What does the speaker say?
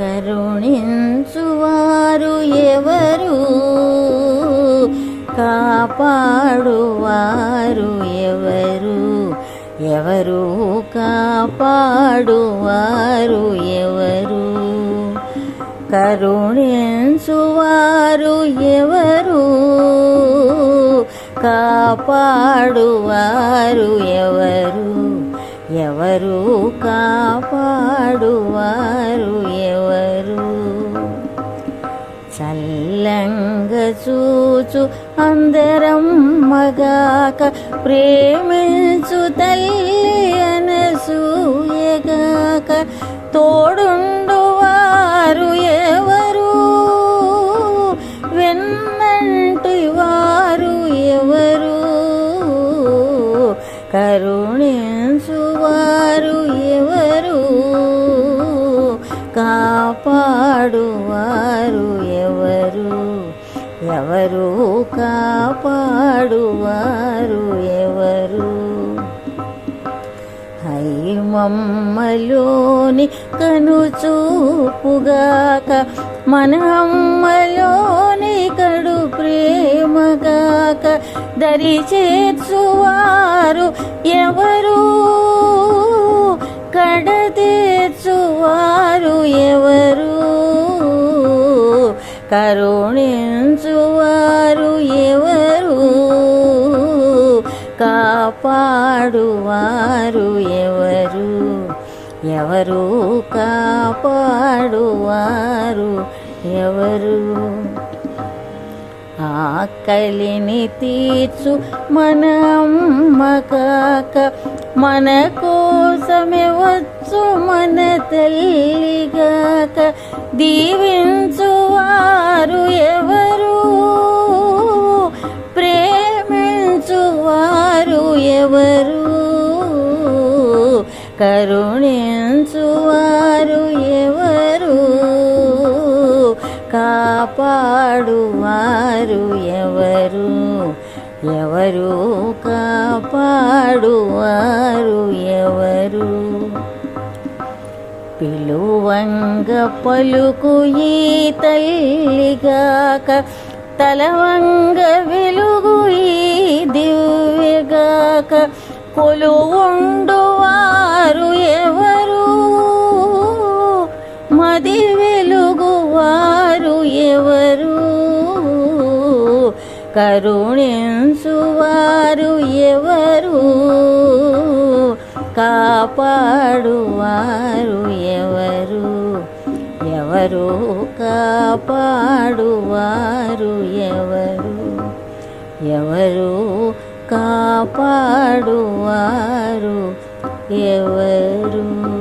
కరుణించువారు ఎవరు? కాపాడువారు ఎవరు? ఎవరు కాపాడువారు ఎవరు? కరుణించువారు ఎవరు? కాపాడువారు ఎవరు? ఎవరు కాపాడువారు చూచు అందరం మగాక ప్రేమించు తల్లి అనసూయగాక తోడుండు వారు ఎవరు? వెన్నంటి వారు ఎవరు? కరుణించువారు ఎవరు? కాపాడువారు ఎవరు ఎవరు కాపాడువారు? ఎవరు? హైమమ్మలోని కనుచూపుగాక మనమ్మలోని కడు ప్రేమగాక దరి చేర్చువారు ఎవరు? కడతీర్చువారు ఎవరు? కరుణించు కాపాడువారు ఎవరు? ఎవరు కాపాడువారు ఎవరు? ఆకలిని తీర్చు మన అమ్మకాక మన కోసమే వచ్చు మన తల్లిగాక దీవించు కరుణించువారు ఎవరు? కాపాడువారు ఎవరు? ఎవరు కాపాడువారు ఎవరు? పిలువంగ పలుకు ఈ తల్లిగాక తలవంగ వెలుగు ఈ దివ్యగాక కొలువుండు కరుణించువారు ఎవరు? కాపాడువారు ఎవరు? ఎవరు కాపాడువారు ఎవరు? ఎవరు కాపాడువారు ఎవరు?